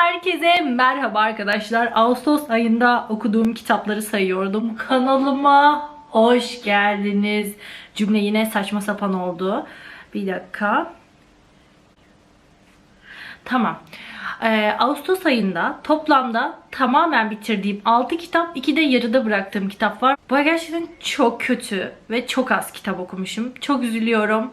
Herkese merhaba arkadaşlar. Ağustos ayında okuduğum kitapları sayıyordum. Kanalıma hoş geldiniz. Cümle yine saçma sapan oldu. Bir dakika. Tamam. Ee, Ağustos ayında toplamda tamamen bitirdiğim 6 kitap, 2 de yarıda bıraktığım kitap var. Bu gerçekten çok kötü ve çok az kitap okumuşum. Çok üzülüyorum.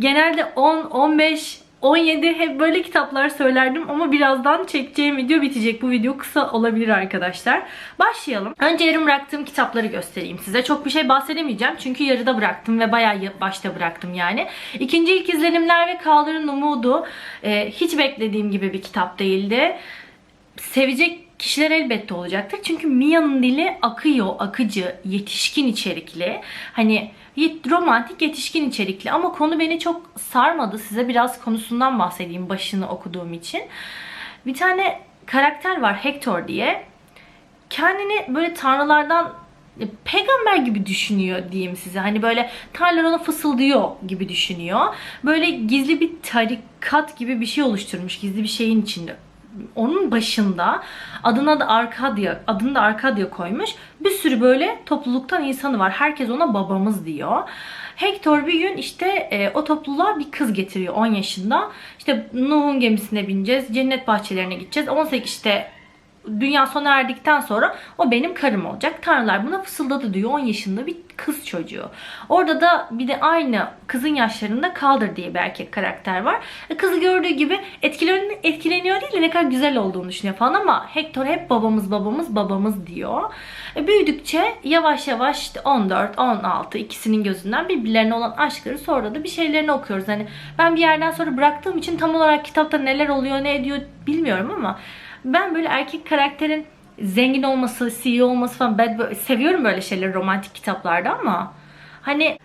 Genelde 10, 15, 17 hep böyle kitaplar söylerdim ama birazdan çekeceğim video bitecek. Bu video kısa olabilir arkadaşlar. Başlayalım. Önce yarım bıraktığım kitapları göstereyim size. Çok bir şey bahsedemeyeceğim çünkü yarıda bıraktım ve bayağı başta bıraktım yani. İkinci ilk izlenimler ve Kaldır'ın Umudu e, hiç beklediğim gibi bir kitap değildi. Sevecek kişiler elbette olacaktır. Çünkü Mia'nın dili akıyor, akıcı, yetişkin içerikli. Hani romantik yetişkin içerikli ama konu beni çok sarmadı. Size biraz konusundan bahsedeyim başını okuduğum için. Bir tane karakter var Hector diye. Kendini böyle tanrılardan e, peygamber gibi düşünüyor diyeyim size. Hani böyle tanrılar ona fısıldıyor gibi düşünüyor. Böyle gizli bir tarikat gibi bir şey oluşturmuş gizli bir şeyin içinde. Onun başında adına da Arkadia, adını da Arkadia koymuş. Bir sürü böyle topluluktan insanı var. Herkes ona babamız diyor. Hector bir gün işte e, o topluluğa bir kız getiriyor 10 yaşında. İşte Nuh'un gemisine bineceğiz. Cennet bahçelerine gideceğiz. 18 işte dünya sona erdikten sonra o benim karım olacak. Tanrılar buna fısıldadı diyor 10 yaşında bir kız çocuğu. Orada da bir de aynı kızın yaşlarında Kaldır diye bir erkek karakter var. E, Kızı gördüğü gibi etkileniyor, etkileniyor değil de ne kadar güzel olduğunu düşünüyor falan ama Hector hep babamız babamız babamız diyor. E, büyüdükçe yavaş yavaş işte 14, 16 ikisinin gözünden birbirlerine olan aşkları sonra da bir şeylerini okuyoruz. Hani ben bir yerden sonra bıraktığım için tam olarak kitapta neler oluyor ne ediyor bilmiyorum ama ben böyle erkek karakterin zengin olması, CEO olması falan ben böyle, seviyorum böyle şeyleri romantik kitaplarda ama hani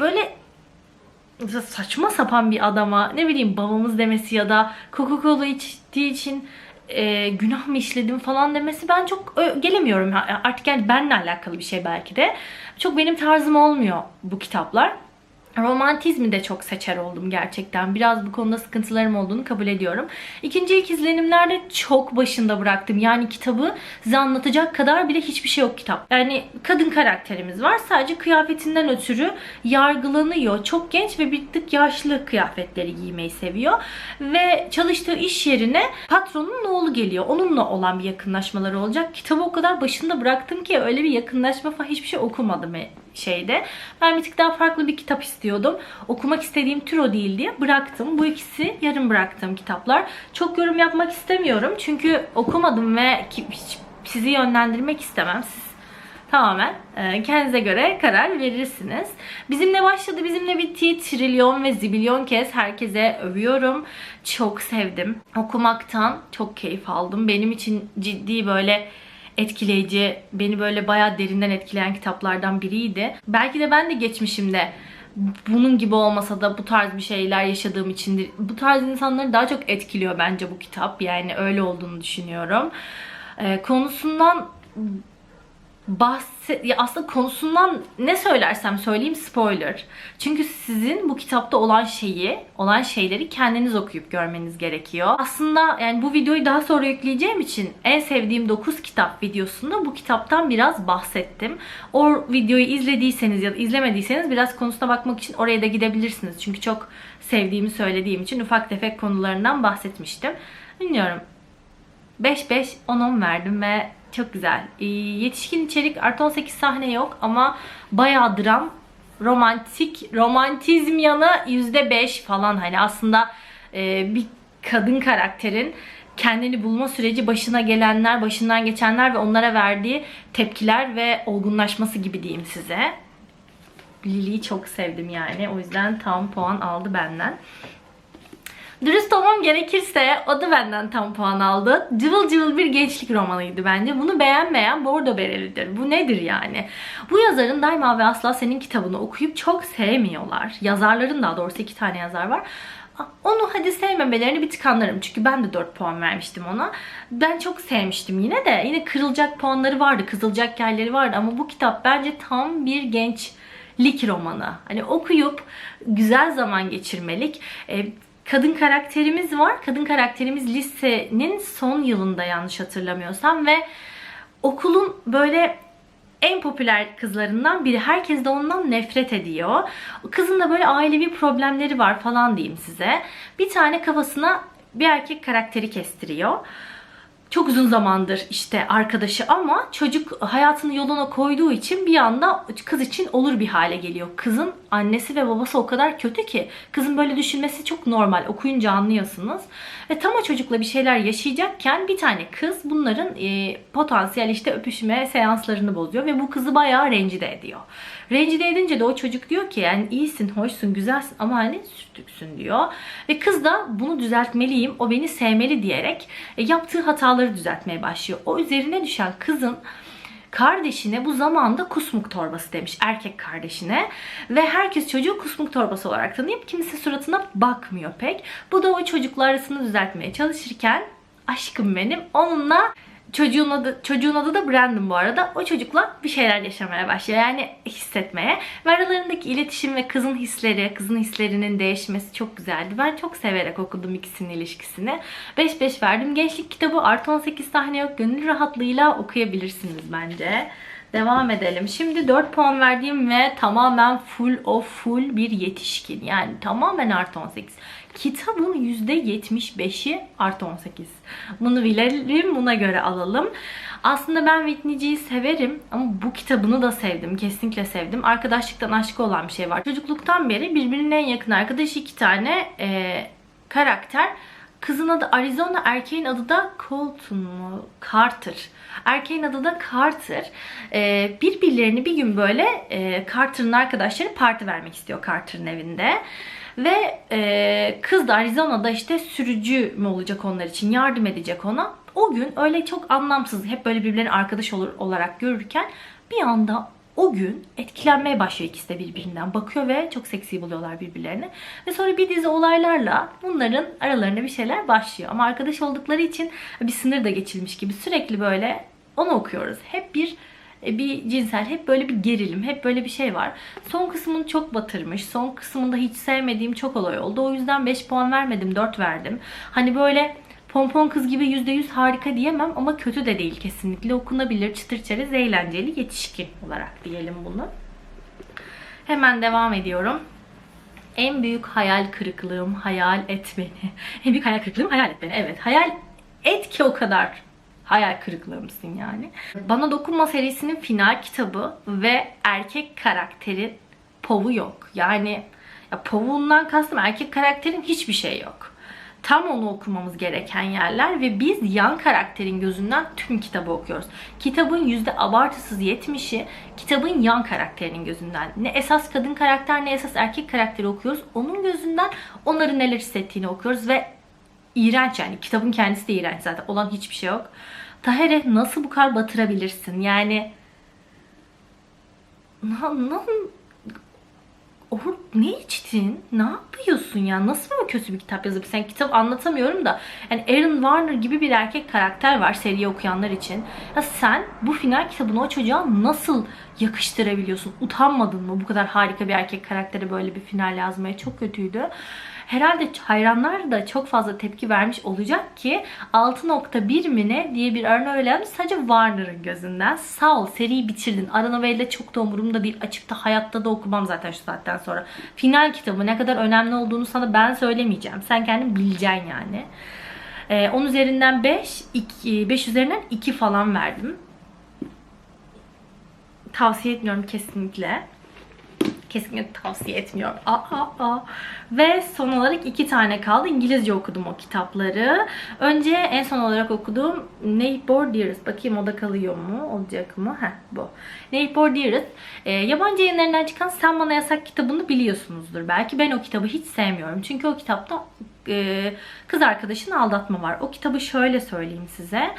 böyle saçma sapan bir adama ne bileyim babamız demesi ya da Coca-Cola içtiği için e, günah mı işledim falan demesi ben çok ö, gelemiyorum. Artık yani benimle alakalı bir şey belki de. Çok benim tarzım olmuyor bu kitaplar. Romantizmi de çok seçer oldum gerçekten. Biraz bu konuda sıkıntılarım olduğunu kabul ediyorum. İkinci ilk izlenimlerde çok başında bıraktım. Yani kitabı size anlatacak kadar bile hiçbir şey yok kitap. Yani kadın karakterimiz var. Sadece kıyafetinden ötürü yargılanıyor. Çok genç ve bir tık yaşlı kıyafetleri giymeyi seviyor. Ve çalıştığı iş yerine patronun oğlu geliyor. Onunla olan bir yakınlaşmaları olacak. Kitabı o kadar başında bıraktım ki öyle bir yakınlaşma falan hiçbir şey okumadım şeyde. Ben bir tık daha farklı bir kitap istiyordum. Okumak istediğim tür o değil diye bıraktım. Bu ikisi yarım bıraktığım kitaplar. Çok yorum yapmak istemiyorum. Çünkü okumadım ve hiç sizi yönlendirmek istemem. Siz tamamen e, kendinize göre karar verirsiniz. Bizimle başladı, bizimle bitti. Trilyon ve zibilyon kez herkese övüyorum. Çok sevdim. Okumaktan çok keyif aldım. Benim için ciddi böyle etkileyici, beni böyle bayağı derinden etkileyen kitaplardan biriydi. Belki de ben de geçmişimde bunun gibi olmasa da bu tarz bir şeyler yaşadığım içindir. Bu tarz insanları daha çok etkiliyor bence bu kitap. Yani öyle olduğunu düşünüyorum. Ee, konusundan bahset ya aslında konusundan ne söylersem söyleyeyim spoiler. Çünkü sizin bu kitapta olan şeyi, olan şeyleri kendiniz okuyup görmeniz gerekiyor. Aslında yani bu videoyu daha sonra yükleyeceğim için en sevdiğim 9 kitap videosunda bu kitaptan biraz bahsettim. O videoyu izlediyseniz ya da izlemediyseniz biraz konusuna bakmak için oraya da gidebilirsiniz. Çünkü çok sevdiğimi söylediğim için ufak tefek konularından bahsetmiştim. Bilmiyorum 5-5 10-10 verdim ve çok güzel. Ee, yetişkin içerik artı 18 sahne yok ama bayağı dram. Romantik, romantizm yanı %5 falan hani aslında e, bir kadın karakterin kendini bulma süreci başına gelenler, başından geçenler ve onlara verdiği tepkiler ve olgunlaşması gibi diyeyim size. Lily'yi çok sevdim yani. O yüzden tam puan aldı benden. Dürüst olmam gerekirse o da benden tam puan aldı. Cıvıl cıvıl bir gençlik romanıydı bence. Bunu beğenmeyen bordo berelidir. Bu nedir yani? Bu yazarın daima ve asla senin kitabını okuyup çok sevmiyorlar. Yazarların daha doğrusu iki tane yazar var. Onu hadi sevmemelerini bir tık anlarım. Çünkü ben de 4 puan vermiştim ona. Ben çok sevmiştim yine de. Yine kırılacak puanları vardı. Kızılacak yerleri vardı. Ama bu kitap bence tam bir gençlik romanı. Hani okuyup güzel zaman geçirmelik. E, kadın karakterimiz var. Kadın karakterimiz lisenin son yılında yanlış hatırlamıyorsam ve okulun böyle en popüler kızlarından biri. Herkes de ondan nefret ediyor. Kızın da böyle ailevi problemleri var falan diyeyim size. Bir tane kafasına bir erkek karakteri kestiriyor. Çok uzun zamandır işte arkadaşı ama çocuk hayatını yoluna koyduğu için bir anda kız için olur bir hale geliyor. Kızın annesi ve babası o kadar kötü ki kızın böyle düşünmesi çok normal. Okuyunca anlıyorsunuz. Ve tam o çocukla bir şeyler yaşayacakken bir tane kız bunların e, potansiyel işte öpüşme seanslarını bozuyor ve bu kızı bayağı rencide ediyor. Rencide edince de o çocuk diyor ki yani iyisin, hoşsun, güzelsin ama hani sürtüksün diyor. Ve kız da bunu düzeltmeliyim, o beni sevmeli diyerek e, yaptığı hataları düzeltmeye başlıyor. O üzerine düşen kızın kardeşine bu zamanda kusmuk torbası demiş erkek kardeşine ve herkes çocuğu kusmuk torbası olarak tanıyıp kimse suratına bakmıyor pek. Bu da o çocukla arasını düzeltmeye çalışırken aşkım benim onunla Çocuğun adı, çocuğun adı da Brandon bu arada. O çocukla bir şeyler yaşamaya başlıyor. Yani hissetmeye. Ve aralarındaki iletişim ve kızın hisleri, kızın hislerinin değişmesi çok güzeldi. Ben çok severek okudum ikisinin ilişkisini. 5-5 verdim. Gençlik kitabı artı 18 sahne yok. Gönül rahatlığıyla okuyabilirsiniz bence. Devam edelim. Şimdi 4 puan verdiğim ve tamamen full of full bir yetişkin. Yani tamamen artı 18. Kitabın %75'i artı 18. Bunu bilelim, buna göre alalım. Aslında ben Whitney'ciyi severim ama bu kitabını da sevdim. Kesinlikle sevdim. Arkadaşlıktan aşkı olan bir şey var. Çocukluktan beri birbirinin en yakın arkadaşı iki tane e, karakter. Kızın adı Arizona, erkeğin adı da Colton mu? Carter. Erkeğin adı da Carter. Ee, birbirlerini bir gün böyle e, Carter'ın arkadaşları parti vermek istiyor Carter'ın evinde. Ve e, kız da Arizona'da işte sürücü mü olacak onlar için yardım edecek ona. O gün öyle çok anlamsız hep böyle birbirlerini arkadaş olur olarak görürken bir anda o gün etkilenmeye başlıyor ikisi de birbirinden. Bakıyor ve çok seksi buluyorlar birbirlerini. Ve sonra bir dizi olaylarla bunların aralarında bir şeyler başlıyor. Ama arkadaş oldukları için bir sınır da geçilmiş gibi sürekli böyle onu okuyoruz. Hep bir bir cinsel, hep böyle bir gerilim, hep böyle bir şey var. Son kısmını çok batırmış. Son kısmında hiç sevmediğim çok olay oldu. O yüzden 5 puan vermedim, 4 verdim. Hani böyle Pompon kız gibi %100 harika diyemem ama kötü de değil kesinlikle. Okunabilir, çıtır çerez, eğlenceli, yetişkin olarak diyelim bunu. Hemen devam ediyorum. En büyük hayal kırıklığım hayal et beni. En büyük hayal kırıklığım hayal et beni. Evet hayal et ki o kadar hayal kırıklığımsın yani. Bana Dokunma serisinin final kitabı ve erkek karakterin povu yok. Yani ya povuğundan kastım erkek karakterin hiçbir şey yok. Tam onu okumamız gereken yerler ve biz yan karakterin gözünden tüm kitabı okuyoruz. Kitabın yüzde abartısız 70'i kitabın yan karakterinin gözünden. Ne esas kadın karakter ne esas erkek karakteri okuyoruz. Onun gözünden onların neler hissettiğini okuyoruz ve iğrenç yani. Kitabın kendisi de iğrenç zaten. Olan hiçbir şey yok. Tahere nasıl bu kadar batırabilirsin? Yani na, na, ne içtin? Ne yapıyorsun ya? Nasıl böyle kötü bir kitap yazıp sen kitap anlatamıyorum da yani Aaron Warner gibi bir erkek karakter var seriyi okuyanlar için. Ya sen bu final kitabını o çocuğa nasıl yakıştırabiliyorsun? Utanmadın mı bu kadar harika bir erkek karaktere böyle bir final yazmaya? Çok kötüydü herhalde hayranlar da çok fazla tepki vermiş olacak ki 6.1 mi ne diye bir örneği öyle sadece Warner'ın gözünden. Sağ ol seriyi bitirdin. Aranovella çok da umurumda değil. Açıp da hayatta da okumam zaten şu saatten sonra. Final kitabı ne kadar önemli olduğunu sana ben söylemeyeceğim. Sen kendin bileceksin yani. Ee, 10 üzerinden 5, 2, 5 üzerinden 2 falan verdim. Tavsiye etmiyorum kesinlikle kesinlikle tavsiye etmiyorum. Aa, aa, aa. Ve son olarak iki tane kaldı. İngilizce okudum o kitapları. Önce en son olarak okuduğum Neighbor Dearest. Bakayım o da kalıyor mu? Olacak mı? Heh bu. Neighbor Dearest. E, yabancı yayınlarından çıkan Sen Bana Yasak kitabını biliyorsunuzdur. Belki ben o kitabı hiç sevmiyorum. Çünkü o kitapta e, kız arkadaşın aldatma var. O kitabı şöyle söyleyeyim size.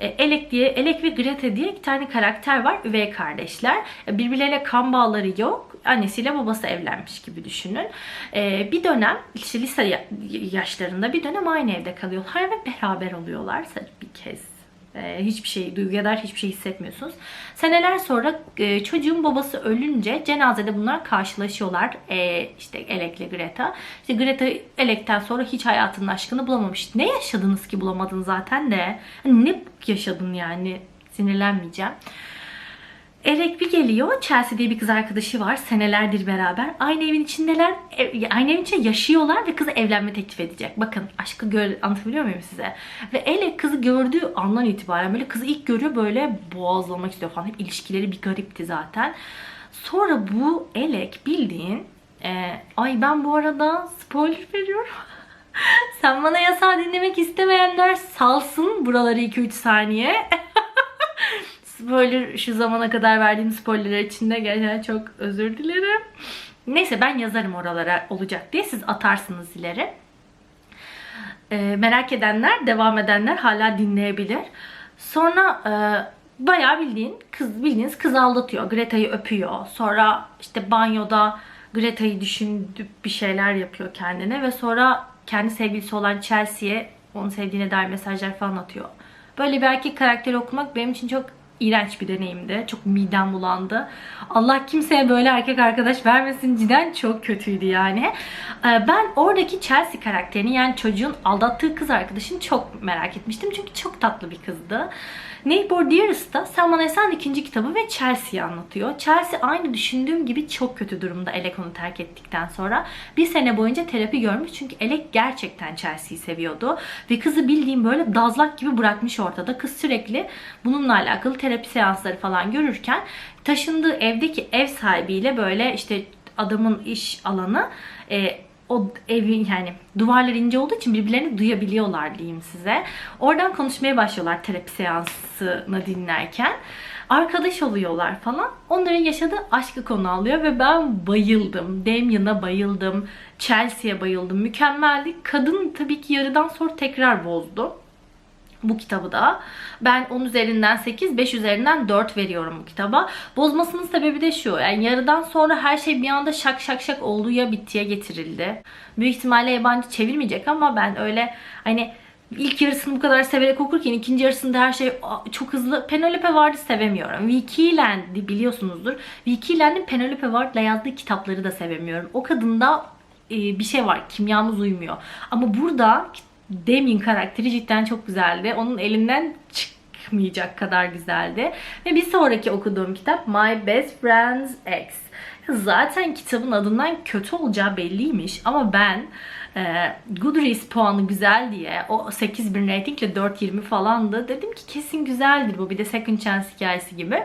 E, Elek diye, Elek ve Grete diye iki tane karakter var. Üvey kardeşler. E, kan bağları yok. Annesiyle babası evlenmiş gibi düşünün. E, bir dönem işte lise yaşlarında bir dönem aynı evde kalıyorlar ve beraber oluyorlar. Bir kez Ee, hiçbir şey, duyguya dair hiçbir şey hissetmiyorsunuz. Seneler sonra e, çocuğun babası ölünce cenazede bunlar karşılaşıyorlar. E, işte Elek'le Greta. İşte Greta Elek'ten sonra hiç hayatının aşkını bulamamış. Ne yaşadınız ki bulamadın zaten de? Hani ne yaşadın yani? Sinirlenmeyeceğim. Elek bir geliyor. Chelsea diye bir kız arkadaşı var. Senelerdir beraber. Aynı evin içindeler. Ev- aynı evin içinde yaşıyorlar ve kızı evlenme teklif edecek. Bakın aşkı gör, anlatabiliyor muyum size? Ve Elek kızı gördüğü andan itibaren böyle kızı ilk görüyor böyle boğazlamak istiyor falan. Hep ilişkileri bir garipti zaten. Sonra bu Elek bildiğin e, ay ben bu arada spoiler veriyorum. Sen bana yasağı dinlemek istemeyenler salsın buraları 2-3 saniye. spoiler şu zamana kadar verdiğim spoilerler için de gerçekten çok özür dilerim. Neyse ben yazarım oralara olacak diye siz atarsınız ileri. Ee, merak edenler, devam edenler hala dinleyebilir. Sonra e, bayağı bildiğin kız bildiğiniz kız aldatıyor. Greta'yı öpüyor. Sonra işte banyoda Greta'yı düşünüp bir şeyler yapıyor kendine ve sonra kendi sevgilisi olan Chelsea'ye onu sevdiğine dair mesajlar falan atıyor. Böyle bir erkek karakteri okumak benim için çok iğrenç bir deneyimdi. Çok midem bulandı. Allah kimseye böyle erkek arkadaş vermesin. Cidden çok kötüydü yani. Ee, Ben oradaki Chelsea karakterini yani çocuğun aldattığı kız arkadaşını çok merak etmiştim. Çünkü çok tatlı bir kızdı. Neighbor Dearest'ta Selman Esen ikinci kitabı ve Chelsea'yi anlatıyor. Chelsea aynı düşündüğüm gibi çok kötü durumda Elek terk ettikten sonra. Bir sene boyunca terapi görmüş çünkü Elek gerçekten Chelsea'yi seviyordu. Ve kızı bildiğim böyle dazlak gibi bırakmış ortada. Kız sürekli bununla alakalı terapi seansları falan görürken taşındığı evdeki ev sahibiyle böyle işte adamın iş alanı e, o evin yani duvarlar ince olduğu için birbirlerini duyabiliyorlar diyeyim size. Oradan konuşmaya başlıyorlar terapi seansını dinlerken. Arkadaş oluyorlar falan. Onların yaşadığı aşkı konu alıyor ve ben bayıldım. Damien'a bayıldım. Chelsea'ye bayıldım. Mükemmeldi. Kadın tabii ki yarıdan sonra tekrar bozdu bu kitabı da. Ben 10 üzerinden 8, 5 üzerinden 4 veriyorum bu kitaba. Bozmasının sebebi de şu. Yani yarıdan sonra her şey bir anda şak şak şak olduğu ya bittiye getirildi. Büyük ihtimalle yabancı çevirmeyecek ama ben öyle hani ilk yarısını bu kadar severek okurken ikinci yarısında her şey "Aa, çok hızlı. Penelope Ward'ı sevemiyorum. Vicky Land'i biliyorsunuzdur. Vicky Land'in Penelope Ward'la yazdığı kitapları da sevemiyorum. O kadında e, bir şey var. Kimyamız uymuyor. Ama burada Damien karakteri cidden çok güzeldi. Onun elinden çıkmayacak kadar güzeldi. Ve bir sonraki okuduğum kitap My Best Friend's Ex. Zaten kitabın adından kötü olacağı belliymiş ama ben e, Goodreads puanı güzel diye o 8000 ratingle 4.20 falandı. Dedim ki kesin güzeldir bu bir de Second Chance hikayesi gibi.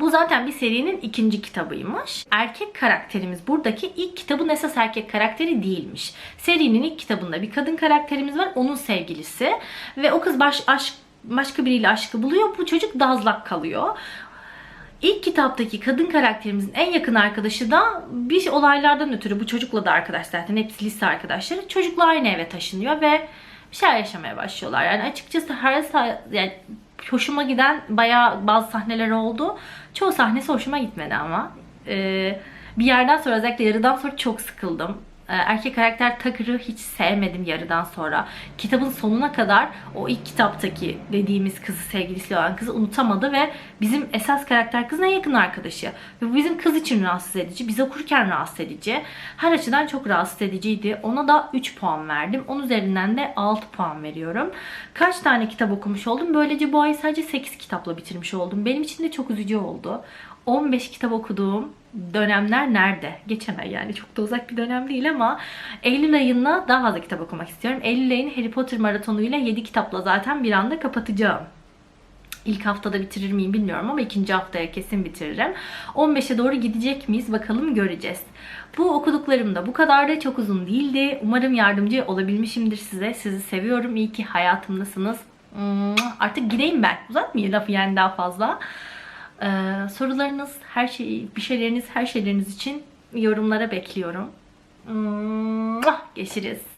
Bu zaten bir serinin ikinci kitabıymış. Erkek karakterimiz buradaki ilk kitabın esas erkek karakteri değilmiş. Serinin ilk kitabında bir kadın karakterimiz var. Onun sevgilisi. Ve o kız baş, aşk, başka biriyle aşkı buluyor. Bu çocuk dazlak kalıyor. İlk kitaptaki kadın karakterimizin en yakın arkadaşı da bir olaylardan ötürü bu çocukla da arkadaş zaten hepsi lise arkadaşları. Çocukla aynı eve taşınıyor ve bir şeyler yaşamaya başlıyorlar. Yani açıkçası her yani hoşuma giden bayağı bazı sahneler oldu. Çoğu sahnesi hoşuma gitmedi ama. Ee, bir yerden sonra özellikle yarıdan sonra çok sıkıldım. Ee, Erkek karakter Tucker'ı hiç sevmedim yarıdan sonra. Kitabın sonuna kadar o ilk kitaptaki dediğimiz kızı sevgilisi olan kızı unutamadı ve bizim esas karakter kızın en yakın arkadaşı. Ve bu bizim kız için rahatsız edici. Biz okurken rahatsız edici. Her açıdan çok rahatsız ediciydi. Ona da 3 puan verdim. 10 üzerinden de 6 puan veriyorum. Kaç tane kitap okumuş oldum? Böylece bu ay sadece 8 kitapla bitirmiş oldum. Benim için de çok üzücü oldu. 15 kitap okuduğum dönemler nerede? Geçen ay yani çok da uzak bir dönem değil ama Eylül ayında daha fazla kitap okumak istiyorum. Eylül ayını Harry Potter maratonuyla 7 kitapla zaten bir anda kapatacağım. İlk haftada bitirir miyim bilmiyorum ama ikinci haftaya kesin bitiririm. 15'e doğru gidecek miyiz bakalım göreceğiz. Bu okuduklarım da bu kadar da çok uzun değildi. Umarım yardımcı olabilmişimdir size. Sizi seviyorum. İyi ki hayatımdasınız. Artık gideyim ben. Uzatmayayım lafı yani daha fazla. Ee, sorularınız, her şey, bir şeyleriniz, her şeyleriniz için yorumlara bekliyorum. Mua! Görüşürüz.